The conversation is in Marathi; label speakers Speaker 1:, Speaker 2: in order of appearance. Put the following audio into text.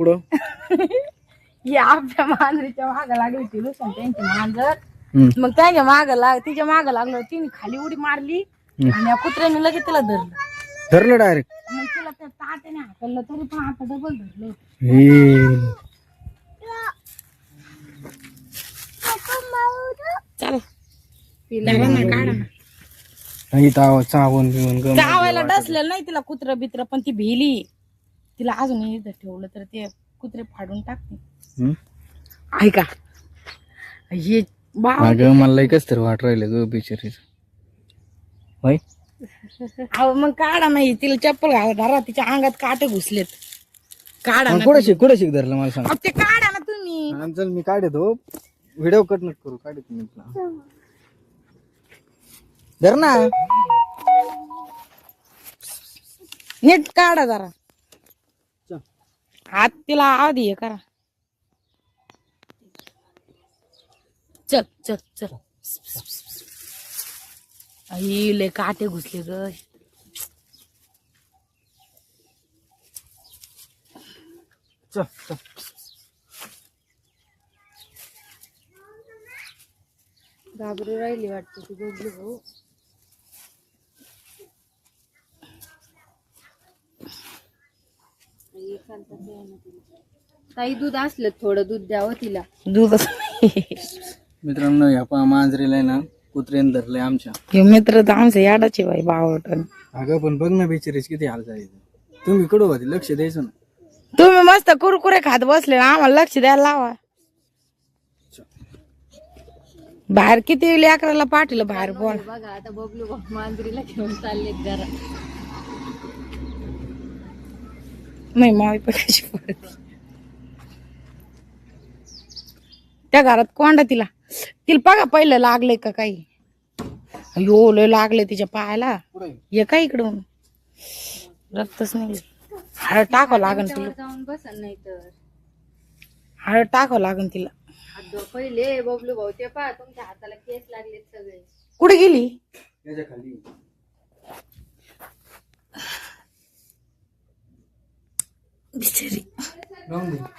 Speaker 1: कुठं
Speaker 2: ही आपल्या मांजरीच्या माग लागली होती लुसून त्यांची मांजर. मग त्याच्या माग लाग तिच्या माग लागलो तिने खाली उडी मारली. आणि या कुत्र्याने लगेच तिला धरलं.
Speaker 1: धरलं डायरेक्ट
Speaker 2: मग तिला त्या तात्याने हाकललं तरी पण आता डबल धरलं चल धरा ना काढा ना.
Speaker 1: नाही ताव चावून बिवून गम
Speaker 2: चावायला डसलेलं नाही तिला कुत्र बित्र पण ती भिली. तिला अजून इथं ठेवलं तर ते कुत्रे फाडून टाकते? ऐका. हे बा
Speaker 1: अगं मला कस तरी वाट राहिले ग बिचारीच. होय?
Speaker 2: अहो मग काढा नाही तिला चप्पल घाला धरा. तिच्या अंगात काटे घुसलेत. काढा ना
Speaker 1: कुठं शिक कुठं शिक धरलं मला सांग.
Speaker 2: अहो, ते काढा ना तुम्ही.
Speaker 1: हा, चल मी काढतो. व्हिडिओ कट नट करू काढतो मी तुला. धर ना.
Speaker 2: नीट काढा जरा. तिला आधी हे करा. चल चल चल. आई लय काटे घुसले ग.
Speaker 1: चल चल.
Speaker 2: घाबरू राहिली वाटतं ती बघली भाऊ. ताई दूध असलं थोडं दूध द्यावं तिला. दूध
Speaker 1: मित्रांनो ह्या पा मांजरीला आहे ना कुत्र्याने धरलंय आमच्या.
Speaker 2: हे मित्र तर आमचं याडाचे बाई बावटन
Speaker 1: अगं पण बघ ना बिचारीच किती हाल झाले. तुम्ही कडू होते? लक्ष द्यायचं ना.
Speaker 2: तुम्ही मस्त कुरकुरे खात बसले ना आम्हाला लक्ष द्यायला लावा. बाहेर किती लेकराला पाठवलं बाहेर बोल.
Speaker 3: बघा आता बबलू मांजरीला घेऊन चालले घरा
Speaker 2: नाही मावी कशी पडते त्या घरात कोंडा तिला. तिला बघा पहिलं लागले का काही. अयो लय लागले तिच्या पायाला. ये का इकडून? रक्तच नाही. हळद टाकावं लागन तिला.
Speaker 3: जाऊन बसन नाही तर
Speaker 2: हळद टाकावं लागन तिला.
Speaker 3: हात धुवा पहिले बबलू भाऊ ते पहा तुमच्या हाताला केस लागलेत सगळे.
Speaker 2: कुठे गेली?
Speaker 1: याच्या खाली.
Speaker 2: Bitirin.
Speaker 1: Ne oldu?